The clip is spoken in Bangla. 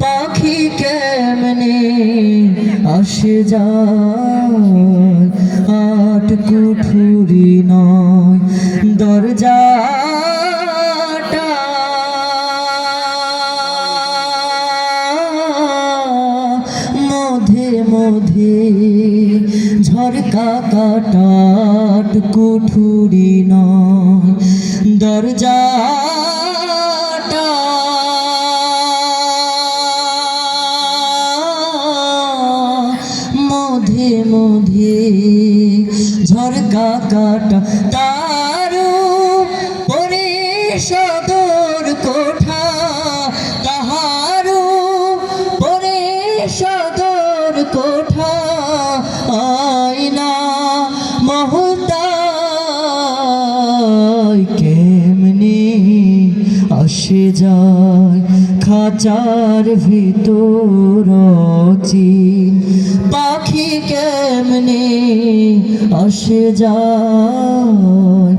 পাখি কেমনে আসে যায়? আট কুঠুরি নয়, দরজাটা মধ্যে মধ্যে ঝরকা কাটাট কুঠুরি নয় দরজাটা মধ্যে ঝরকা কাটা তারও পরে সদর কোঠা তাহারও পরে সদর কোঠা, আয়না মহতায় কেমনে আসে যায় খাঁচার ভিতর চিন কেমনে আসে যায়